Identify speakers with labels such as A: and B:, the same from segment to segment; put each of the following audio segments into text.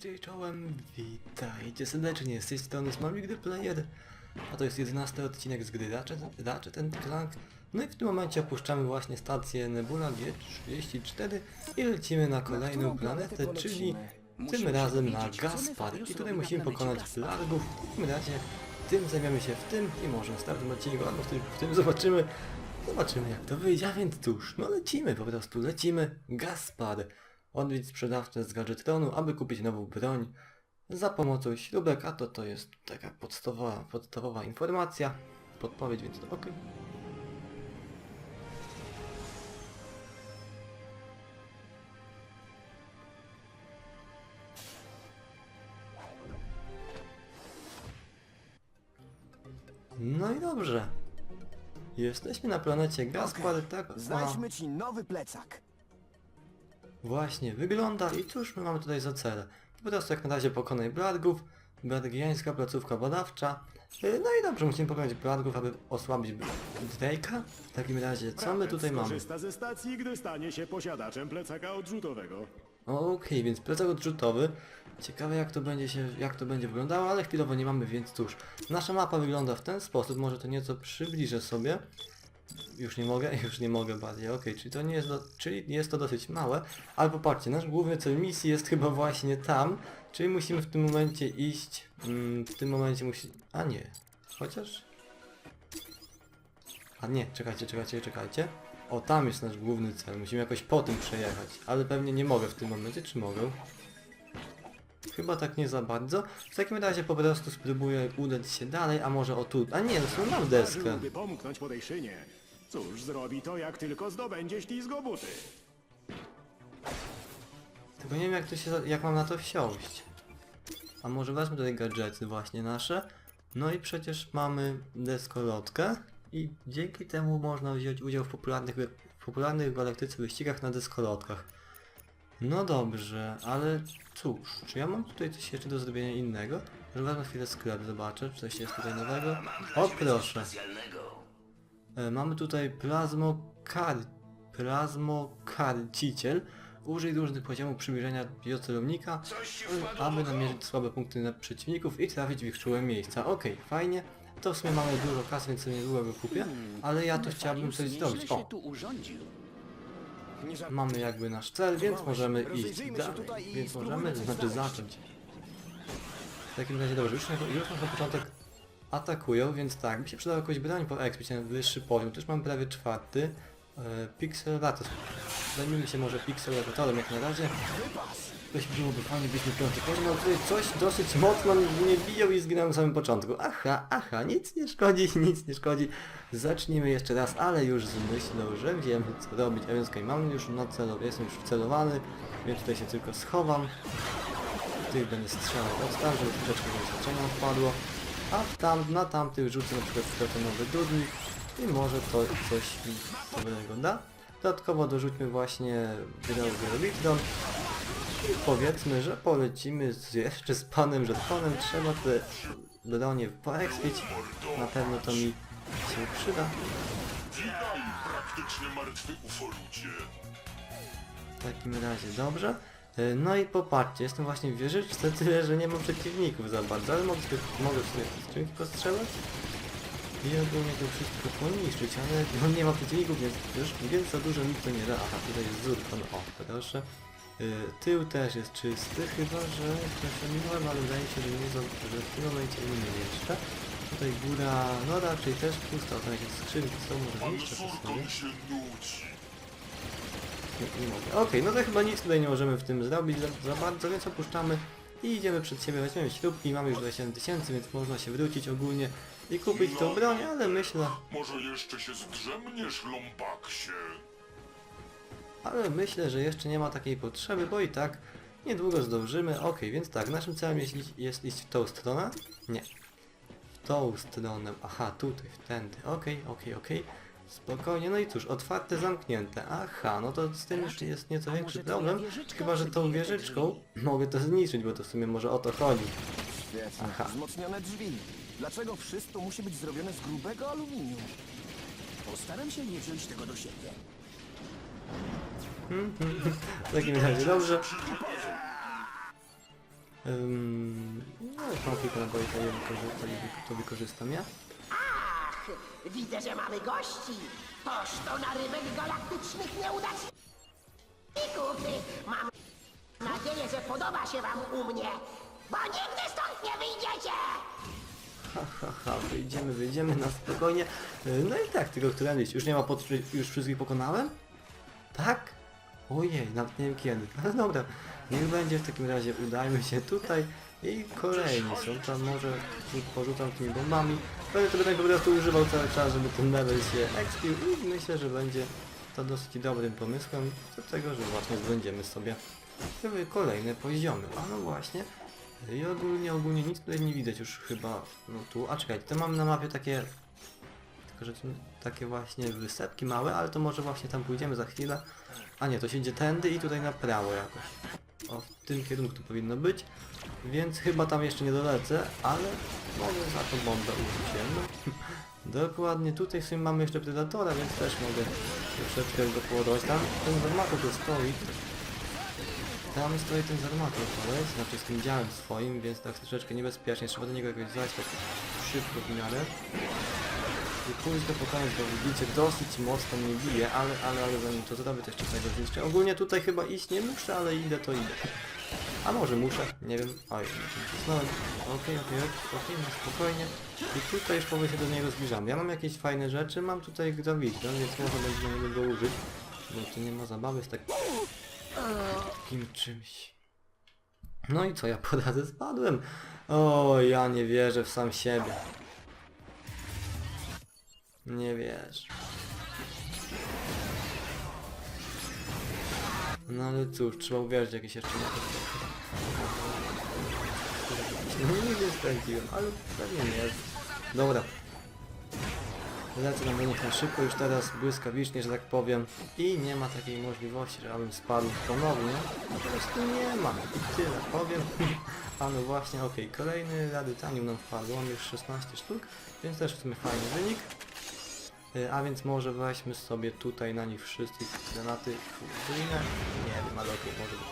A: DJ Czołem, witajcie serdecznie, z tej strony Smamik The Player, a to jest 11 odcinek z gry Ratchet, Ratchet Clank. No i w tym momencie opuszczamy właśnie stację Nebula G34 i lecimy na kolejną planetę, czyli tym razem na Gaspar. I tutaj musimy pokonać Largów, w takim razie tym zajmiemy się w tym i może w następnym odcinku albo w tym, w tym zobaczymy, zobaczymy jak to wyjdzie, a więc cóż, no lecimy po prostu, lecimy Gaspar. Odwiedź sprzedawcę z gadżetronu, aby kupić nową broń za pomocą śrubek, a to to jest taka podstawowa, podstawowa informacja, podpowiedź, więc to ok. No i dobrze. Jesteśmy na planecie Gaspar, tak?
B: Znajdźmy ci nowy plecak.
A: Właśnie, wygląda i cóż my mamy tutaj za cel? Po prostu jak na razie pokonaj Bladgów, Bladgiańska placówka badawcza. Yy, No i dobrze, musimy pokonać Bladgów, aby osłabić Drake'a. W takim razie, co my tutaj mamy?
C: Skorzysta ze stacji, gdy stanie się posiadaczem plecaka odrzutowego.
A: Okej, więc plecak odrzutowy. Ciekawe jak to będzie się, jak to będzie wyglądało, ale chwilowo nie mamy, więc cóż. Nasza mapa wygląda w ten sposób, może to nieco przybliżę sobie. Już nie mogę, już nie mogę bardziej, okej, czyli to nie jest, do, czyli jest to dosyć małe, ale popatrzcie, nasz główny cel misji jest chyba właśnie tam, czyli musimy w tym momencie iść, mm, w tym momencie musi, a nie, chociaż, a nie, czekajcie, czekajcie, czekajcie, o tam jest nasz główny cel, musimy jakoś po tym przejechać, ale pewnie nie mogę w tym momencie, czy mogę? Chyba tak nie za bardzo. W takim razie po prostu spróbuję udać się dalej, a może o tu... A nie, no to mam deskę.
C: Pomknąć po tej szynie. Cóż, zrobi to, jak tylko zdobędzie ślizgobuty.
A: Tylko nie wiem jak to się, jak mam na to wsiąść. A może wezmę tutaj gadżety właśnie nasze. No i przecież mamy deskolotkę i dzięki temu można wziąć udział w popularnych, w popularnych galaktyce wyścigach na deskolotkach. No dobrze, ale cóż, czy ja mam tutaj coś jeszcze do zrobienia innego? Że wezmę chwilę sklep, zobaczę, czy coś jest tutaj nowego. O proszę! E, Mamy tutaj plazmokar... plazmokarciciel. Użyj różnych poziomów przybliżenia biocelownika, aby namierzyć słabe punkty na przeciwników i trafić w ich czułe miejsca. Okej, fajnie. To w sumie mamy dużo kasy, więc sobie niedługo go kupię, ale ja tu chciałbym coś zrobić. O, mamy jakby nasz cel, więc możemy iść dalej. Więc możemy, to znaczy zacząć. W takim razie dobrze, już, na- już na początek atakują, więc tak, by się przydał jakąś broń po expić na wyższy poziom. Już mam prawie czwarty. E, Pixelator. Zajmijmy się może Pixelatorem jak na razie. Coś byłoby fajnie, byśmy piąty ale tutaj coś dosyć mocno mnie biją i zginąłem na samym początku. Aha, aha, nic nie szkodzi, nic nie szkodzi. Zacznijmy jeszcze raz, ale już z myślą, że wiem co robić. A więc okej, mam już na celu, jestem już wcelowany, więc tutaj się tylko schowam. Tych będę strzelał od tam, żeby troszeczkę doświadczenia odpadło. A tam, na tamtych rzucę na przykład skleponowy dudnik i może to coś mi dobrego da. Dodatkowo dorzućmy właśnie Gyrobitron i powiedzmy, że polecimy z, jeszcze z panem Żetkonem. Trzeba te bronie poekspić. Na pewno to mi się przyda. W takim razie dobrze. E, No i popatrzcie, jestem właśnie w wieżyczce, tyle że nie mam przeciwników za bardzo, ale mogę, sobie- mogę sobie skrzynki postrzelać i ogólnie to wszystko poniszczyć, ale no nie ma przeciwników, więc, już, więc za dużo nic to nie da. Aha, tutaj jest Zurkon, o proszę. E, Tył też jest czysty, chyba że coś ominąłem, ale wydaje mi się, że nie, że w tym momencie nie jeszcze. Tutaj góra, no raczej też pusta, tam jakieś skrzynki są, może.
D: Surkon się nudzi.
A: Nie, nie mogę. Okej, no to chyba nic tutaj nie możemy w tym zrobić za, za bardzo, więc opuszczamy i idziemy przed siebie, weźmiemy śrubki, mamy już 27 tysięcy, więc można się wrócić ogólnie i kupić tą broń, ale myślę,
D: Może jeszcze się zdrzemniesz, lumpaksie?
A: ale myślę, że jeszcze nie ma takiej potrzeby, bo i tak niedługo zdążymy. Okej, więc tak, naszym celem jest, iść- jest iść w tą stronę? Nie. W tą stronę, aha, tutaj, wtędy, okej, okej, okej. Spokojnie, no i cóż, otwarte, zamknięte. Aha, no to z tym już jest nieco większy problem. Chyba, że tą wieżyczką mogę to zniszczyć, bo to w sumie może o to chodzi. Aha.
B: Wzmocnione drzwi. Dlaczego wszystko musi być zrobione z grubego aluminium?
E: Postaram się nie wziąć tego do siebie.
A: W takim razie dobrze. Ym, no, mam kilka naboi, to, je wykorzy- to, wykorzystam ja.
F: Ach, widzę, że mamy gości. Toż to narybek galaktycznych nieudaczników. Mam nadzieję, że podoba się wam u mnie, bo nigdy stąd nie wyjdziecie.
A: Haha, wyjdziemy, wyjdziemy na spokojnie. Y, No i tak, tylko którędyś. Już nie ma potrzeby, już wszystkich pokonałem? Tak? Ojej, nawet nie wiem kiedy. Ale dobra, niech będzie w takim razie, udajmy się tutaj. I kolejni są tam, może porzucam tymi bombami. Będę to będę po prostu używał cały czas, żeby ten level się expił i myślę, że będzie to dosyć dobrym pomysłem do tego, że właśnie zdobędziemy sobie kolejne poziomy. A no właśnie, i ogólnie, ogólnie nic tutaj nie widać już chyba, no tu, a czekajcie, to mamy na mapie takie, tylko że takie właśnie wysepki małe, ale to może właśnie tam pójdziemy za chwilę. A nie, to się idzie tędy i tutaj na prawo jakoś. O, w tym kierunku to powinno być, więc chyba tam jeszcze nie dolecę, ale mogę za tą bombę użyć. Dokładnie, tutaj w sumie mamy jeszcze Predatora, więc też mogę troszeczkę go poładować. Tam ten Zarmato tu stoi, tam stoi ten zarmator koleś, znaczy z tym działem swoim, więc tak troszeczkę niebezpiecznie, trzeba do niego jakoś zajść tak szybko w miarę. I pójść go pokonać, bo widzicie, dosyć mocno mnie bije, ale, ale, ale zanim to zrobię, to jeszcze tego zniszczę. Ogólnie tutaj chyba iść nie muszę, ale idę to idę. A może muszę, nie wiem. Oj, cisnąłem. Okej, okej, okej, no spokojnie. I tutaj już powoli się do niego zbliżam. Ja mam jakieś fajne rzeczy, mam tutaj graviton, więc może będzie na niego go użyć. Bo tu nie ma zabawy z tak takim czymś. No i co, ja po drodze spadłem. O, ja nie wierzę w sam siebie. Nie wierzę. No ale cóż, trzeba uwierzyć jakieś jeszcze. No nigdy spędziłem, ale pewnie nie. Dobra. Lecę na nich na szybko już teraz, błyskawicznie, że tak powiem. I nie ma takiej możliwości, żebym spadł ponownie. No po prostu nie ma. I tyle powiem. A właśnie, okej, kolejny radytanium nam wpadł. Mam już 16 sztuk, więc też w sumie fajny wynik. Y, A więc może weźmy sobie tutaj na nich wszystkich granaty podwójne. Nie wiem, ale okej, może być.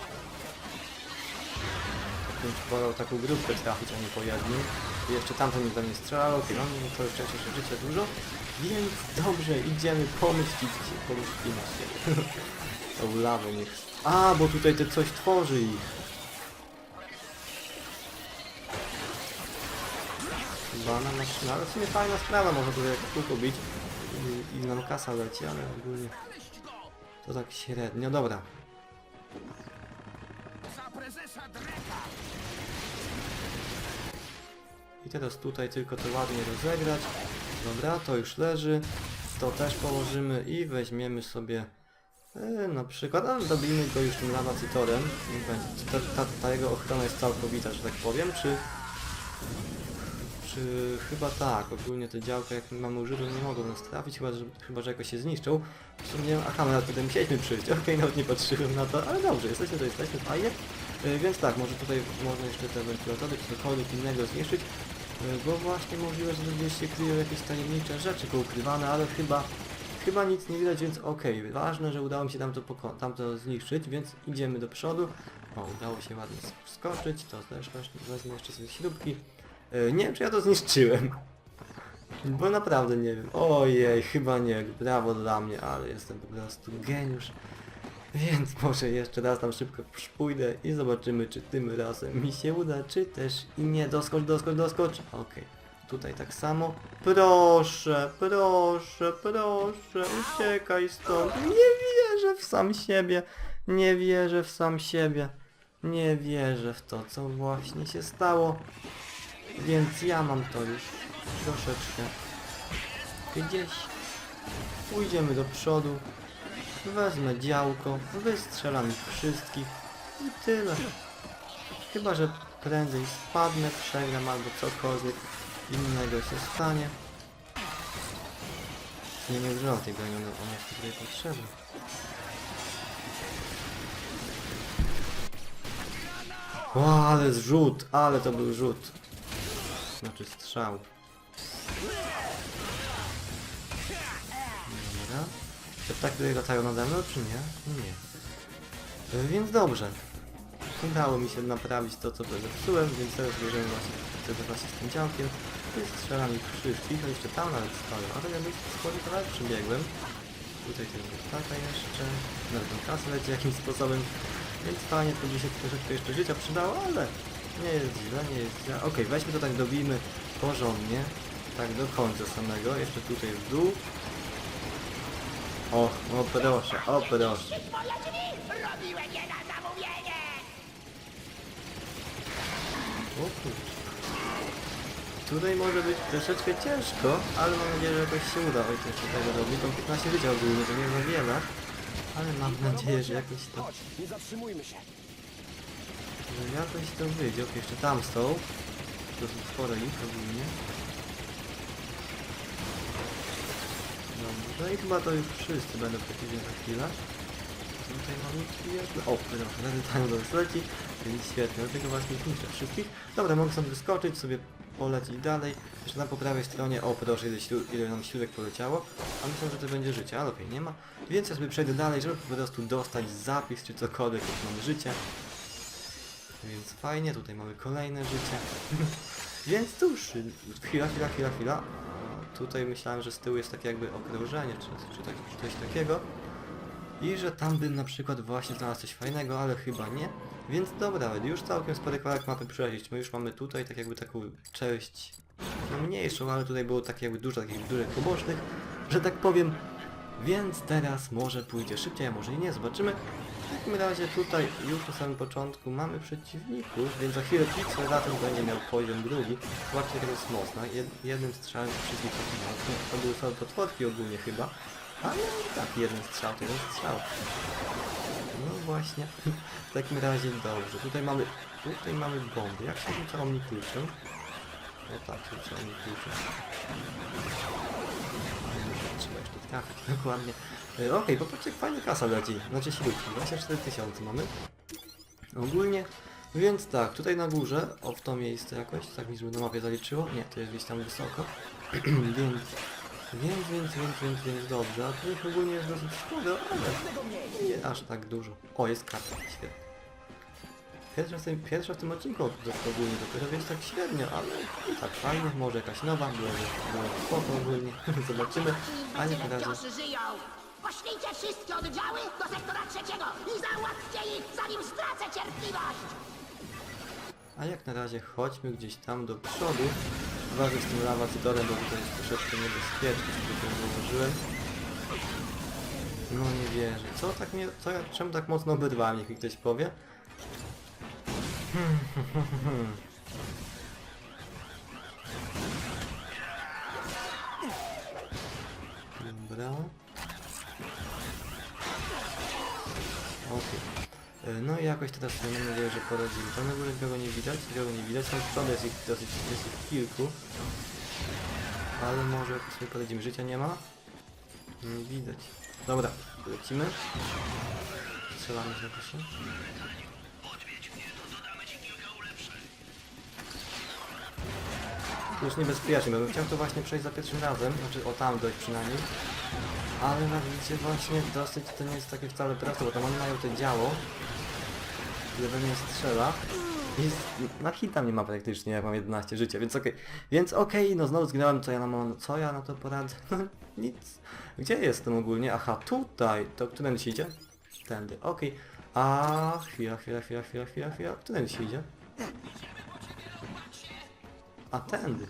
A: Bym wolał taką grupkę trafić, a nie po jeszcze tamten mi we mnie strzelał, okej, mam to szczęście jeszcze życia dużo. Więc dobrze, idziemy pomyślić się, pomyślimy się. Tą niech... A, bo tutaj te coś tworzy ich. Bana maszyna, ale w sumie fajna sprawa, można tutaj jak kółko bić i, i nam kasa leci, ale ogólnie to tak średnio, dobra. I teraz tutaj tylko to ładnie rozegrać. Dobra, to już leży. To też położymy i weźmiemy sobie e, na przykład, ale dobijmy go już tym. Czy ta, ta, ta jego ochrona jest całkowita, że tak powiem, czy... Czy chyba tak, ogólnie te działka jak mamy użyte nie mogą nas trafić, chyba że, chyba, że jakoś się zniszczą. Wspomniałem, aha, nawet tutaj musieliśmy przyjść, okej, nawet nie patrzyłem na to, ale dobrze, jesteśmy to jesteśmy, fajnie. E, Więc tak, może tutaj można jeszcze te wentylatory czy cokolwiek innego zniszczyć, bo właśnie możliwe, że gdzieś się kryją jakieś tajemnicze rzeczy poukrywane, ale chyba, chyba nic nie widać, więc okej, ważne, że udało mi się tam to, poko- tam to zniszczyć, więc idziemy do przodu. O, udało się ładnie wskoczyć, to też właśnie wezmę jeszcze sobie śrubki. E, Nie wiem, czy ja to zniszczyłem. Bo naprawdę nie wiem. Ojej, chyba nie. Brawo dla mnie, ale jestem po prostu geniusz. Więc może jeszcze raz tam szybko pójdę i zobaczymy, czy tym razem mi się uda, czy też i nie. Doskocz, doskocz, doskocz. Okej. Tutaj tak samo. Proszę, proszę, proszę, uciekaj stąd. Nie wierzę w sam siebie. Nie wierzę w sam siebie. Nie wierzę w to, co właśnie się stało. Więc ja mam to już troszeczkę gdzieś. Pójdziemy do przodu. Wezmę działko, wystrzelam ich wszystkich i tyle. Chyba, że prędzej spadnę, przegram albo cokolwiek innego się stanie. Nie, nie używam tej broni, ona jest tutaj potrzebna. O, ale zrzut, ale to był rzut. Znaczy strzał. Te ptaki tutaj latają nade mną, czy nie? Nie. E, Więc dobrze. udało mi się naprawić to, co zepsułem, więc teraz bierzemy właśnie, wtedy właśnie z tym działkiem. Tu strzelam ich wszystkich, a jeszcze tam nawet stoją. A tak jakby spory kawałek przebiegłem. Tutaj tego taka jeszcze. Nawet ten kasę leci jakimś sposobem. Więc fajnie, to by się troszeczkę jeszcze życia przydało, ale nie jest źle, nie jest źle. Okej, weźmy to tak, dobijmy porządnie. Tak do końca samego. Jeszcze tutaj w dół. O, o proszę, o proszę. O kurczę. Tutaj może być troszeczkę ciężko, ale mam nadzieję, że jakoś się uda. Oj, to jeszcze tego robi. Tą 15 życia ogólnie, to nie za wiele. Ale mam nadzieję, że jakoś to,
B: Chodź, nie zatrzymujmy się.
A: że jakoś to wyjdzie. Ok, jeszcze tam są. Dosyć sporo ich ogólnie. Dobrze, i chyba to już wszyscy będą przeciwnie za chwilę. Tutaj malutki jeszcze. O, proszę, zadytają do nas leci, więc świetnie, dlatego właśnie ich niszczę wszystkich. Dobra, mogę sobie wyskoczyć, sobie polecić dalej. Jeszcze na po prawej stronie, o proszę, ile, ślu, ile nam siłek poleciało. A myślę, że to będzie życie, ale okej, nie ma. Więc ja sobie przejdę dalej, żeby po prostu dostać zapis czy cokolwiek, jak mamy życie. Więc fajnie, tutaj mamy kolejne życie. Więc cóż, chwila, chwila, chwila, chwila. Tutaj myślałem, że z tyłu jest takie jakby okrążenie, czy, czy, tak, czy coś takiego. I że tam bym na przykład właśnie znalazł coś fajnego, ale chyba nie. Więc dobra, już całkiem spory kawałek mapy przejść. My już mamy tutaj tak jakby taką część no mniejszą, ale tutaj było takie jakby dużo takich dużych pobocznych, że tak powiem. Więc teraz może pójdzie szybciej, a może i nie, zobaczymy. W takim razie tutaj już na samym początku mamy przeciwników, więc za chwilę Pixel tym będzie miał poziom drugi. Zobaczcie, jak jest mocna. Jed, jednym strzałem wszystkich pokonał. To były same potworki ogólnie chyba. Ale tak jeden strzał to jeden strzał. No właśnie. W takim razie dobrze. Tutaj mamy. Tutaj mamy bomby. Jak się rzuca omni kluczem? O tak, rzuca omni kluczem. Trzeba jeszcze trafić, dokładnie. E, Okej, popatrzcie jak fajnie kasa leci. Znaczy śrubki, 24 tysiące mamy. Ogólnie, więc tak, tutaj na górze, o w to miejsce jakoś, tak mi żeby na mapie zaliczyło. Nie, to jest gdzieś tam wysoko. więc, więc, więc, więc, więc, więc dobrze. A tu ogólnie jest dosyć sporo, ale nie aż tak dużo. O, jest karta, świetnie. Pierwsza w tym, pierwsza w tym odcinku ogólnie dopiero, więc tak średnio, ale i tak fajnie, może jakaś nowa, było, było spoko ogólnie, zobaczymy, a nie
F: żyją! Poślijcie wszystkie oddziały do sektora trzeciego i załatwcie ich, zanim stracę cierpliwość!
A: A jak na razie chodźmy gdzieś tam do przodu. Uważaj z tym lawacytorem, bo tutaj jest troszeczkę niebezpieczny, który tu założyłem. No nie wierzę. Co tak mnie... Co, czemu tak mocno obydwałem, niech mi ktoś powie? Dobra. Okej. E, No i jakoś teraz mam nadzieję, że poradzimy. Tam na górze nikogo nie widać, nikogo nie widać, z przodu jest ich dosyć, jest ich kilku. Ale może sobie poradzimy. Życia nie ma? Nie widać. Dobra, lecimy. Strzelamy się proszę. Już niebezpiecznie, bo bym chciał to właśnie przejść za pierwszym razem, znaczy o tam dojść przynajmniej. Ale jak widzicie właśnie dosyć to nie jest takie wcale proste, bo tam oni mają te działo, które we mnie strzela. Z- na hita nie ma praktycznie, jak mam 11 życia, więc okej. Więc okej, no znowu zginąłem, co ja, na, co ja na to poradzę? No nic. Gdzie jestem ogólnie? Aha, tutaj. To którędy się idzie? Tędy, okej. A chwila, chwila, chwila, chwila, chwila, chwila. Którędy się idzie? A tędy.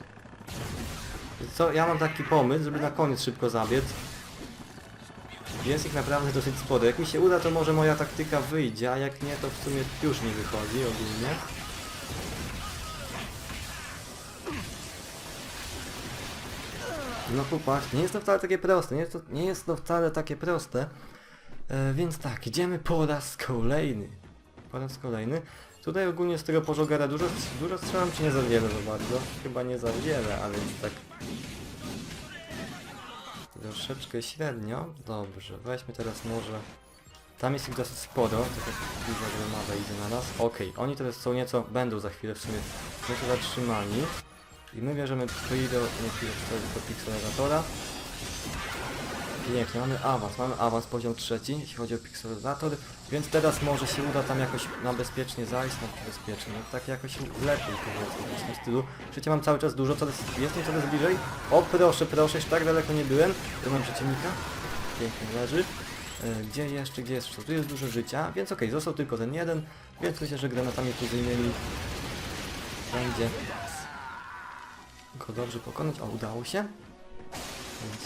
A: Co, ja mam taki pomysł, żeby na koniec szybko zabiec. Jest ich naprawdę dosyć sporo. Jak mi się uda, to może moja taktyka wyjdzie, a jak nie, to w sumie już nie wychodzi ogólnie. No popatrz, nie jest to wcale takie proste, nie jest to, nie jest to wcale takie proste. E, więc tak, idziemy po raz kolejny. Po raz kolejny. Tutaj ogólnie z tego pożogara dużo, dużo strzelam, czy nie za wiele za bardzo? Chyba nie za wiele, ale więc tak Troszeczkę średnio. Dobrze, weźmy teraz może... Tam jest ich dosyć sporo, tak jak duża gromada idzie na nas. Okej, oni teraz są nieco, będą za chwilę w sumie nieco zatrzymani. I my bierzemy Twido, nie Twido, tylko Pixelatora. Pięknie, mamy awans, mamy awans poziom trzeci, jeśli chodzi o Pixelator, więc teraz może się uda tam jakoś na bezpiecznie zajść, na bezpiecznie, no tak jakoś lepiej powiedzmy w tym stylu. Przecież mam cały czas dużo, coraz, jestem coraz bliżej. O proszę, proszę, już tak daleko nie byłem, tu mam przeciwnika, pięknie leży. E, Gdzie jeszcze, gdzie jest? Tu jest dużo życia, więc okej, został tylko ten jeden, więc myślę, że granatami fuzyjnymi będzie go dobrze pokonać. O, udało się.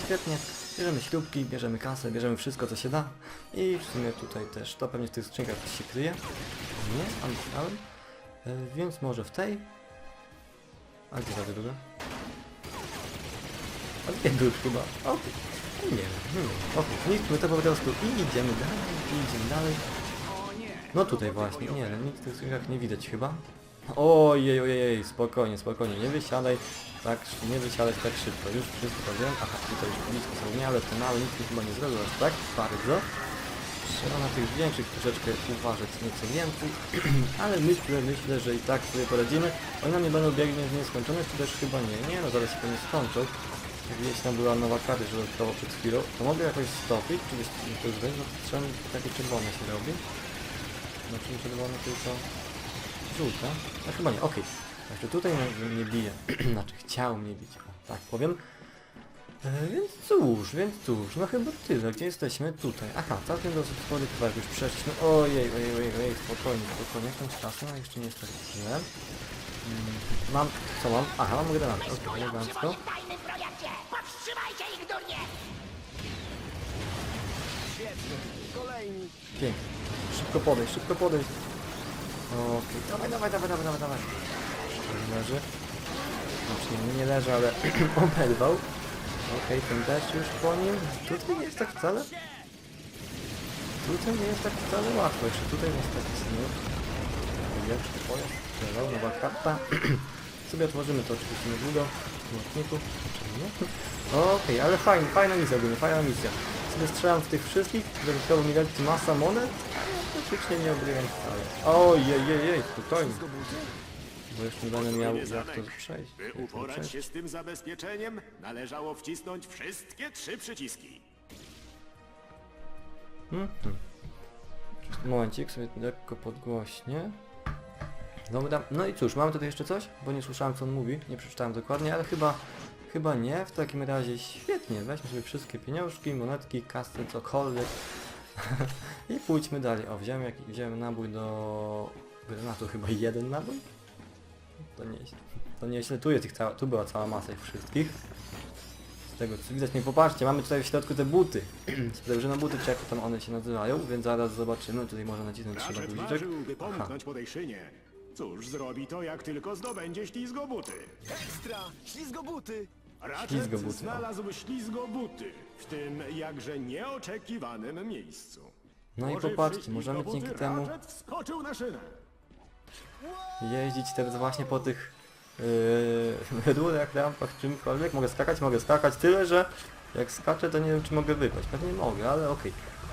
A: Świetnie. Bierzemy śrubki, bierzemy kasę, bierzemy wszystko co się da. I w sumie tutaj też, to pewnie w tych skrzynkach się kryje. Nie, a myślałem. E, więc może w tej. A gdzie ta druga? A druga chyba. Okej. Nie wiem. Hmm. Okej, zniszczmy to po prostu i idziemy dalej, i idziemy dalej. No tutaj właśnie, nie, nic w tych skrzynkach nie widać chyba. Ojej, ojej, spokojnie, spokojnie, nie wysiadaj tak, nie wysiadać tak szybko, już wszystko wiem, aha, tutaj już blisko są mnie, ale te małe nic mi chyba nie zrobił aż tak bardzo. Trzeba na tych większych troszeczkę uważać nieco więcej, ale myślę, myślę, że i tak sobie poradzimy. One na mnie będą biegnie w nieskończoność, czy też chyba nie, nie, no zaraz się pewnie skończą. Gdzieś tam była nowa karta, że dodatkowo przed chwilą, to mogę jakoś stopić, czy to już będzie, no to trzeba takie czerwone się robi. Znaczy nie czerwone, tylko żółte. A chyba nie, okej. Jeszcze tutaj mnie, bije. znaczy chciał mnie bić, o, tak powiem. E, więc cóż, więc cóż, no chyba tyle. Gdzie jesteśmy? Tutaj. Aha, całkiem dosyć spory kawałek już przeszliśmy. Ojej, ojej, ojej, ojej, spokojnie, spokojnie, jakąś czasem, a jeszcze nie jest tak źle. Mm, mam, co mam? Aha, mam granatę, okej, elegancko.
F: Powstrzymajcie ich.
A: Pięknie. Szybko podejść, szybko podejść. Okej, dawaj, dawaj, dawaj, dawaj, dawaj, dawaj. Leży. Znaczy nie, nie leży, ale oberwał. Okej, ten też już po nim. Tutaj nie jest tak wcale. Tutaj nie jest tak wcale łatwo. Jeszcze tutaj jest taki snów. Większy pojazd. Strzelał, nowa karta. Sobie otworzymy to oczywiście niedługo. Nie? Okej, ale fajnie, fajna misja ogólnie, fajna misja. Sobie strzelam w tych wszystkich, dodatkowo mi leci masa monet, ale praktycznie nie obrywam wcale. Ojej, jej, jej, spokojnie. Bo jeszcze nie będę miał jak to przejść.
C: By uporać się z tym zabezpieczeniem, należało wcisnąć wszystkie trzy przyciski.
A: Momencik, sobie lekko podgłośnie. Dobra, no i cóż, mamy tutaj jeszcze coś? Bo nie słyszałem co on mówi, nie przeczytałem dokładnie, ale chyba, chyba nie. W takim razie świetnie, weźmy sobie wszystkie pieniążki, monetki, kasy, cokolwiek. I pójdźmy dalej. O, wziąłem, jak, wziąłem nabój do granatu, chyba jeden nabój? To nieźle. To nieźle, tu, jest ich cała, tu była cała masa ich wszystkich. Z tego co widać, nie popatrzcie, mamy tutaj w środku te buty. Sprężyna buty, czy jak tam one się nazywają, więc zaraz zobaczymy. Tutaj można nacisnąć trzeba
C: Ratchet
A: guziczek.
C: marzył, by
A: Aha.
C: pomknąć po tej szynie. Cóż, zrobi to, jak tylko zdobędzie ślizgobuty.
B: Ekstra! Ślizgobuty!
C: Ratchet
A: Ślizgobuty, o.
C: znalazł ślizgobuty w tym jakże nieoczekiwanym miejscu.
A: No i popatrzcie, możemy
C: ślizgobuty
A: dzięki temu
C: Ratchet wskoczył na szynę.
A: jeździć teraz właśnie po tych yy, rurach, rampach, czymkolwiek. Mogę skakać, mogę skakać, tyle że jak skaczę to nie wiem czy mogę wypaść. Pewnie mogę, ale okej.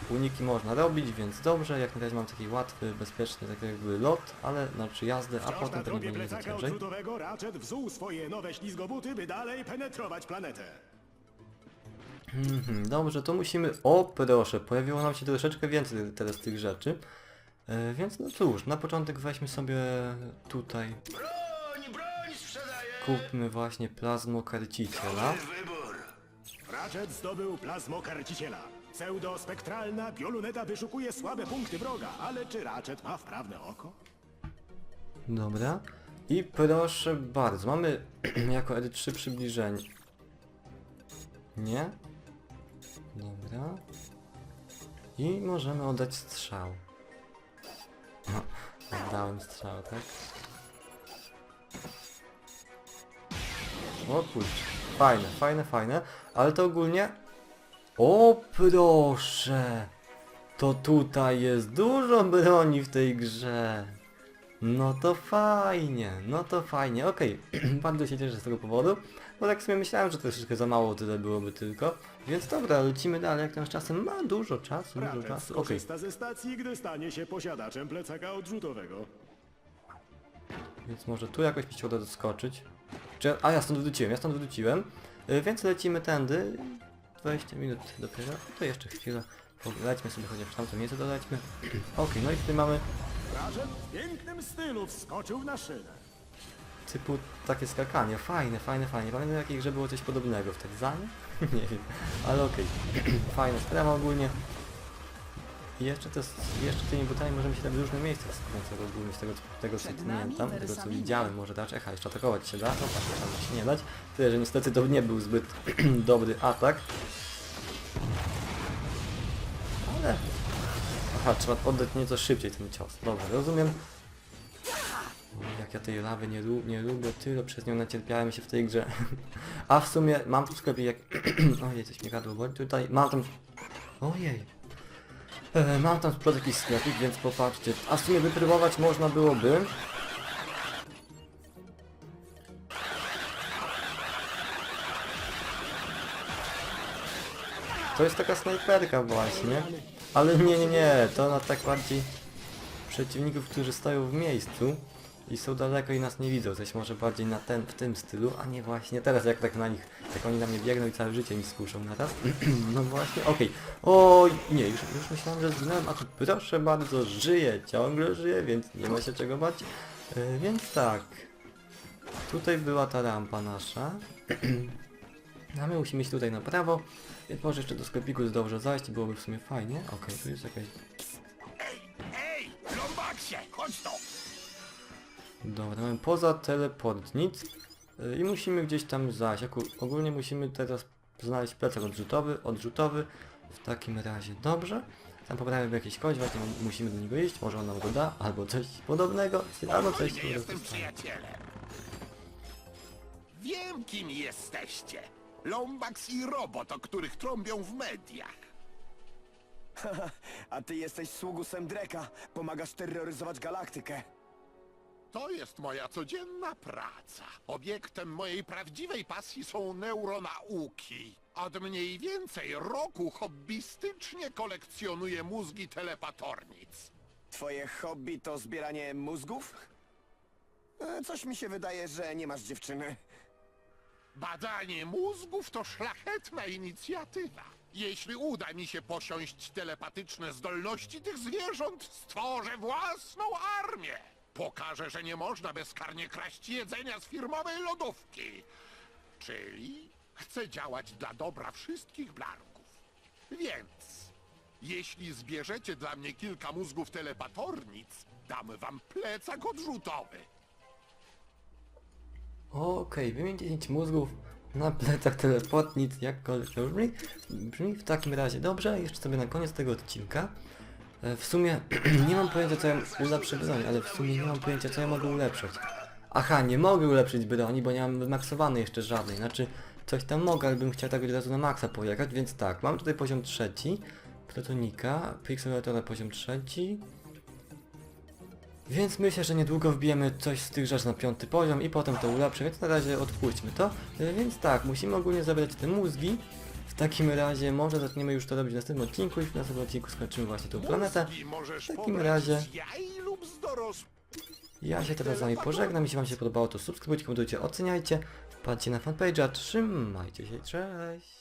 A: Uniki można robić, więc dobrze. Jak na razie mam taki łatwy, bezpieczny, tak jakby lot, ale znaczy jazdę, a
C: Wciąż
A: potem
C: na
A: pewnie
C: trupie
A: będzie nieco
C: plecaka
A: ciężej.
C: odrzutowego Ratchet wzuł swoje nowe ślizgobuty, by dalej penetrować planetę.
A: Mhm, dobrze, to musimy... O proszę, pojawiło nam się troszeczkę więcej teraz tych rzeczy. E, więc no cóż, na początek weźmy sobie tutaj... Kupmy właśnie plazmokarciciela.
C: Ratchet zdobył plazmokarciciela. Pseudospektralna bioluneta wyszukuje słabe punkty wroga, ale czy Ratchet ma wprawne oko?
A: Dobra. I proszę bardzo, mamy jako ED3 przybliżenie. Nie? Dobra. I możemy oddać strzał. Oddałem strzał, tak? O kurczę. Fajne, fajne, fajne. Ale to ogólnie... O proszę! To tutaj jest dużo broni w tej grze. No to fajnie, no to fajnie, okej. Bardzo się cieszę z tego powodu, bo tak sobie myślałem, że troszeczkę za mało tyle byłoby tylko. Więc dobra, lecimy dalej, jak tam z czasem ma dużo czasu, dużo czasu. Okej,
C: skorzysta ze stacji, gdy stanie się posiadaczem plecaka odrzutowego.
A: więc może tu jakoś mi się uda doskoczyć. Czy... A ja stąd wróciłem, ja stąd wróciłem. Y, Więc lecimy tędy. 20 minut dopiero, to jeszcze chwilę. Lećmy sobie chociaż tamto miejsce dolećmy. Okej, no i tutaj mamy
C: Ratchet w pięknym stylu wskoczył na szynę.
A: typu takie skakanie, fajne, fajne, fajne. Pamiętam jakiej grze było coś podobnego w Tarzanie? nie wiem, ale okej. Fajna sprawa ogólnie. I jeszcze, to, jeszcze tymi butami możemy się tam w różne miejsca skręcać ogólnie z tego, tego co
E: nami
A: pamiętam, tego co widziałem, może dać, echa, jeszcze atakować się da, no tak, tam się nie dać. Tyle, że niestety to nie był zbyt dobry atak. Ale... Aha, trzeba oddać nieco szybciej ten cios. Dobra, rozumiem. Jak ja tej lawy nie, nie lubię, tyle przez nią nacierpiałem się w tej grze. A w sumie mam tu sklepie jak... Ojej, coś mi gadło boli. Tutaj mam tam... Ojej. E, mam tam spod jakiś sklepik, więc popatrzcie. A w sumie wypróbować można byłoby. To jest taka snajperka właśnie. Ale nie, nie, nie. To na tak bardziej przeciwników, którzy stoją w miejscu i są daleko i nas nie widzą. Coś może bardziej na ten, w tym stylu, a nie właśnie teraz jak tak na nich, jak oni na mnie biegną i całe życie mi skuszą naraz. no właśnie, okej. Oj, nie, już, już myślałem, że zginąłem, a tu proszę bardzo, żyję, ciągle żyję, więc nie ma się czego bać. E, więc tak. Tutaj była ta rampa nasza. a my musimy iść tutaj na prawo, więc może jeszcze do sklepiku zdążę zajść byłoby w sumie fajnie. Okej, tu jest jakaś
E: Ej, Lombaksie, chodź to!
A: Dobra, mamy poza teleport nic yy, i musimy gdzieś tam zajść. Ogólnie musimy teraz znaleźć plecak odrzutowy, odrzutowy. W takim razie dobrze. Tam poprawiamy jakiś kość, właśnie mu- musimy do niego iść, może on nam go da, albo coś podobnego, albo coś
E: Nie jestem przyjacielem. Wiem, kim jesteście. Lombax i robot, o których trąbią w mediach.
B: A ty jesteś sługusem Dreka. Pomagasz terroryzować galaktykę.
G: To jest moja codzienna praca. Obiektem mojej prawdziwej pasji są neuronauki. Od mniej więcej roku hobbystycznie kolekcjonuję mózgi telepatornic.
B: Twoje hobby to zbieranie mózgów? E, Coś mi się wydaje, że nie masz dziewczyny.
G: Badanie mózgów to szlachetna inicjatywa. Jeśli uda mi się posiąść telepatyczne zdolności tych zwierząt, stworzę własną armię. Pokażę, że nie można bezkarnie kraść jedzenia z firmowej lodówki. Czyli chcę działać dla dobra wszystkich blarków. Więc, jeśli zbierzecie dla mnie kilka mózgów telepatornic, dam wam plecak odrzutowy.
A: Okej, wymień 10 mózgów na plecach telepotnic, jakkolwiek to brzmi. Brzmi w takim razie dobrze, jeszcze sobie na koniec tego odcinka. E, W sumie nie mam pojęcia co ja ulepszę broń, ale w sumie nie mam pojęcia co ja mogę ulepszyć. Aha, nie mogę ulepszyć broni, bo nie mam wymaksowanej jeszcze żadnej, znaczy coś tam mogę, ale bym chciał tak od razu na maksa pojechać, więc tak, mam tutaj poziom trzeci, Protonika, Pixelatora poziom trzeci, więc myślę, że niedługo wbijemy coś z tych rzeczy na piąty poziom i potem to ulepszę, więc na razie odpuśćmy to. E, Więc tak, musimy ogólnie zabrać te mózgi. W takim razie może zaczniemy już to robić w następnym odcinku i w następnym odcinku skończymy właśnie tą planetę. W takim razie-. Ja się teraz z wami pożegnam, jeśli wam się podobało to subskrybujcie, komentujcie, oceniajcie, wpadźcie na fanpage'a, trzymajcie się, cześć!